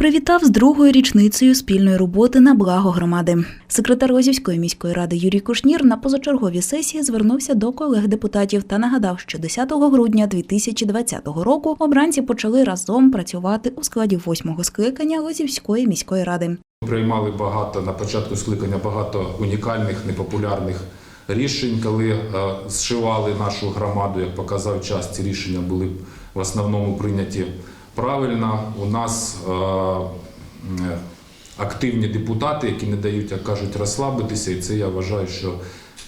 Привітав з другою річницею спільної роботи на благо громади. Секретар Лозівської міської ради Юрій Кушнір на позачерговій сесії звернувся до колег депутатів та нагадав, що 10 грудня 2020 року обранці почали разом працювати у складі восьмого скликання Лозівської міської ради. Приймали багато на початку скликання багато унікальних, непопулярних рішень, коли е, зшивали нашу громаду, як показав час, ці рішення були в основному прийняті правильно. У нас е, е, активні депутати, які не дають, як кажуть, розслабитися, і це я вважаю, що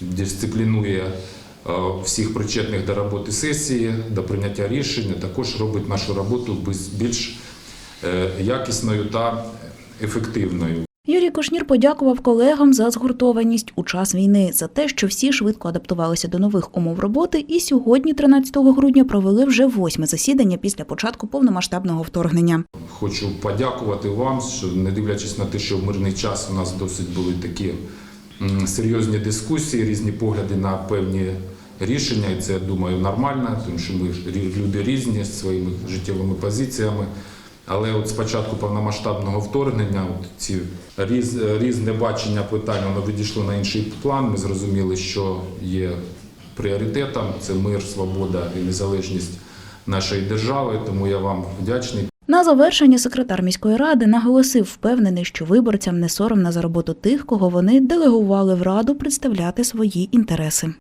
дисциплінує е, всіх причетних до роботи сесії, до прийняття рішення, також робить нашу роботу більш якісною та ефективною. Юрій Кушнір подякував колегам за згуртованість у час війни, за те, що всі швидко адаптувалися до нових умов роботи, і сьогодні, 13 грудня, провели вже восьме засідання після початку повномасштабного вторгнення. Хочу подякувати вам, що не дивлячись на те, що в мирний час у нас досить були такі серйозні дискусії, різні погляди на певні рішення, і це я думаю нормально, тому що ми люди різні з своїми життєвими позиціями. Але от з початку повномасштабного вторгнення от ці різ, різне бачення питань воно відійшло на інший план. Ми зрозуміли, що є пріоритетом це мир, свобода і незалежність нашої держави. Тому я вам вдячний. На завершення секретар міської ради наголосив, впевнений, що виборцям не соромно за роботу тих, кого вони делегували в раду представляти свої інтереси.